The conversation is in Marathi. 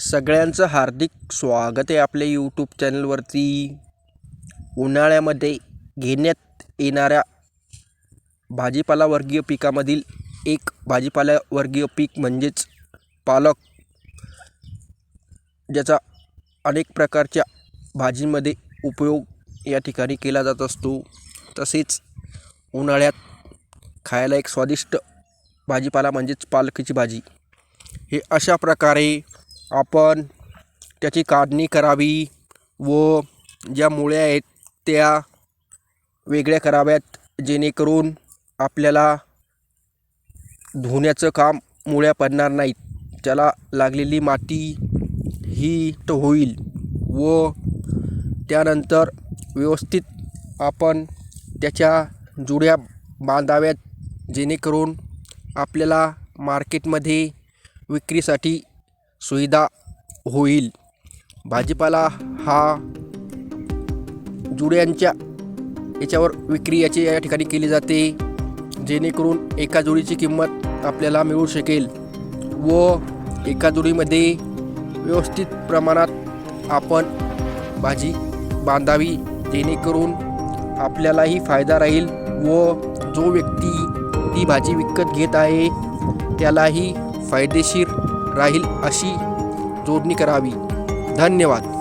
सगळ्यांचं हार्दिक स्वागत आहे आपल्या यूट्यूब चॅनलवरती उन्हाळ्यामध्ये घेण्यात येणाऱ्या भाजीपाला वर्गीय पिकामधील एक भाजीपाला वर्गीय पीक म्हणजेच पालक ज्याचा अनेक प्रकारच्या भाजींमध्ये उपयोग या ठिकाणी केला जात असतो. तसेच उन्हाळ्यात खायला एक स्वादिष्ट भाजीपाला म्हणजेच पालकीची भाजी. हे अशा प्रकारे आपण त्याची काढणी करावी व ज्या मुळ्या आहेत त्या वेगळ्या कराव्यात जेणेकरून आपल्याला धुण्याचं काम मुळ्या पडणार नाहीत. त्याला लागलेली माती ही तर होईल व त्यानंतर व्यवस्थित आपण त्याच्या जुड्या बांधाव्यात जेणेकरून आपल्याला मार्केटमध्ये विक्रीसाठी सुविधा होईल. भाजीपाला हा जुड्यांच्या याच्यावर विक्री याची या ठिकाणी केली जाते. जेणेकरून एका जोडीची किंमत आपल्याला मिळू शकेल व एका जोडीमध्ये व्यवस्थित प्रमाणात आपण भाजी बांधावी जेणेकरून आपल्यालाही फायदा राहील व जो व्यक्ती ती भाजी विकत घेत आहे त्यालाही फायदेशीर राहील अशी जोडणी करावी. धन्यवाद.